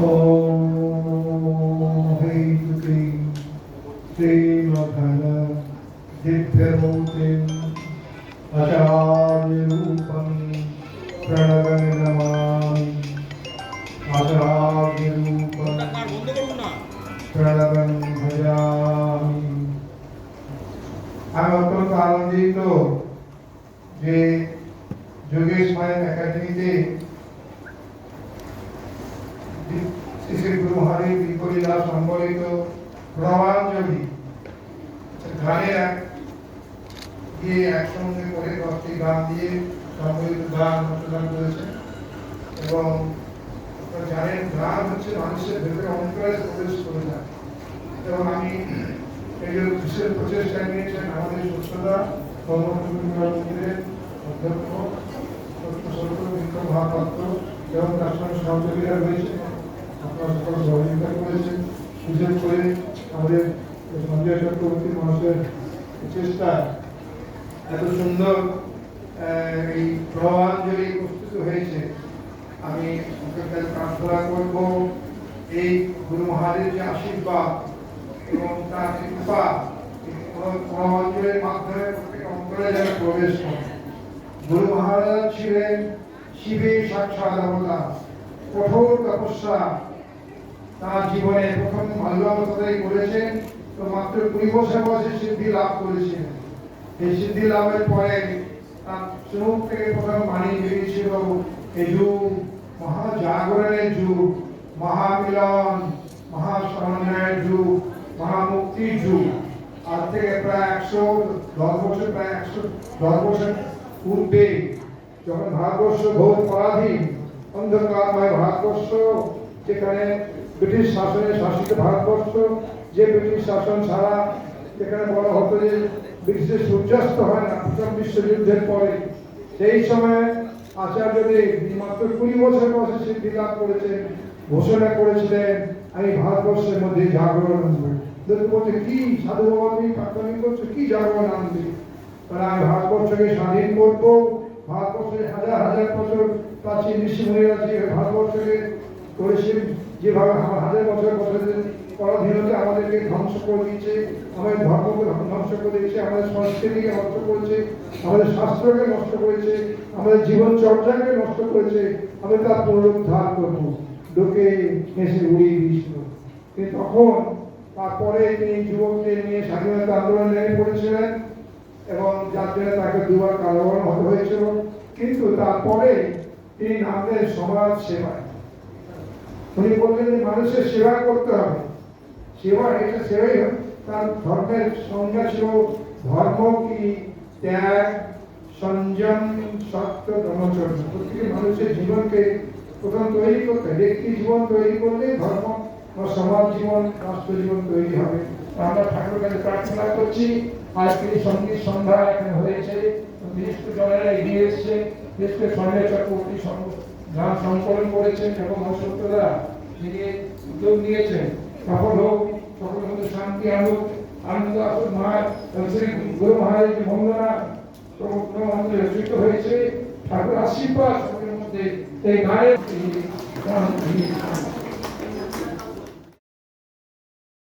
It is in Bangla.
ॐ ह्रीं क्लीं श्रीमघन दिव्यमूर्तिम् आचार्यरूपं प्रणवनमामि आचार्यरूपं प्रणवं भजामि আমি অত্যন্ত আনন্দিত যে যোগেশ মায়ের একাডেমিতে শ্রী গুরু হরি বিপরীলা সম্বলিত প্রমাঞ্জলি এক দিয়ে একসঙ্গে করে দশটি গান দিয়ে সম্বলিত গান রচনা করেছে এবং জানেন গান হচ্ছে মানুষের ভেতরে অন্তরে প্রবেশ করে যায় এবং আমি এই যে বিশেষ প্রচেষ্টা নিয়েছেন আমাদের সুস্থতা মন্দিরের অধ্যক্ষ সত্য মহাপাত্র এবং তার সঙ্গে সহযোগীরা রয়েছে আপনারা সকল সহযোগিতা করেছেন। বিশেষ করে আমাদের সঞ্জয় চক্রবর্তী মানুষের চেষ্টা এত সুন্দর এই প্রবাঞ্জলি প্রস্তুত হয়েছে। আমি ওকে প্রার্থনা করব, এই গুরু মহাদেব যে আশীর্বাদ এবং তার কৃপা, এই মাধ্যমে প্রত্যেক অন্তরে যেন প্রবেশ করে গুরু মহারাজ ছিলেন শিবের সাক্ষাৎ কঠোর তপস্যা তার জীবনে প্রথম বাল্যাবস্থায় করেছেন তো মাত্র কুড়ি বছর বয়সে সিদ্ধি লাভ করেছিলেন এই সিদ্ধি লাভের পরে তার চোখ থেকে প্রথম বাণী বেরিয়েছিল এই যুগ, মহাজাগরণের যুগ, মহামিলন মহাসমন্বয়ের যুগ, মহামুক্তির যুগ। আজ থেকে প্রায় একশো দশ বছর, প্রায় একশো দশ বছর পূর্বে যখন ভারতবর্ষ ঘোর পরাধীন, অন্ধকারময় ভারতবর্ষ যেখানে ব্রিটিশ শাসনে শাসিত ভারতবর্ষ, যে ব্রিটিশ শাসন ছাড়া যেখানে বলা হতো যে ব্রিটিশের সূর্যাস্ত হয় না, প্রথম বিশ্বযুদ্ধের পরে, সেই সময় আচার্যদেব তিনি মাত্র কুড়ি বছর বয়সে সিদ্ধি লাভ করেছেন, ঘোষণা করেছিলেন, আমি ভারতবর্ষের মধ্যে জাগরণ আনব। বলছে, কি সাধু বাবা তুমি করছ? কি জাগরণ আনবে? তাহলে আমি ভারতবর্ষকে স্বাধীন করব। ভারতবর্ষের হাজার হাজার বছর প্রাচীন ঋষিমুনিরা যে ভারতবর্ষকে করেছেন, যেভাবে হাজার বছর বছরের পরাধীনতা আমাদেরকে ধ্বংস করে দিয়েছে, আমাদের ধর্মকে ধ্বংস করে দিয়েছে, আমাদের সংস্কৃতিকে নষ্ট করেছে, আমাদের শাস্ত্রকে নষ্ট করেছে, আমাদের জীবন চর্চাকে নষ্ট করেছে আমি তার পুনরুদ্ধার করব। লোকে হেসে উড়িয়ে দিয়েছিল। তখন তারপরে তিনি যুবকদের নিয়ে স্বাধীনতা আন্দোলন নেমে পড়েছিলেন এবং যার জন্য তাকে দুবার কারাবরণ হতে হয়েছিল। কিন্তু তারপরে তিনি নামলেন সমাজ সেবায়। উনি বললেন মানুষের সেবা করতে হবে। সেবা, এটা সেবাই হবে। তার ধর্মের সংজ্ঞা ছিল ধর্ম কি? ত্যাগ সংযম সত্য, ব্রহ্মচর্য। প্রত্যেকে মানুষের জীবনকে প্রথম তৈরি করতে ব্যক্তি জীবন তৈরি করলে ধর্ম বা সমাজ জীবন, রাষ্ট্র জীবন তৈরি হবে। আমরা ঠাকুর কাছে প্রার্থনা করছি। আজকে সংগীত সন্ধ্যা এখানে হয়েছে। বিশেষ করে জনেরা এগিয়ে এসছে। করে সঞ্জয় চক্রবর্তী গান সংকলন করেছেন এবং অসত্যরা যিনি উদ্যোগ নিয়েছেন, সফল হোক সকলের মধ্যে শান্তি আনুক, আনন্দ আসুক মহারাজ শ্রী গুরু মহারাজ বন্দনা আমাদের রচিত হয়েছে, ঠাকুর আশীর্বাদ সকলের মধ্যে, এই গান-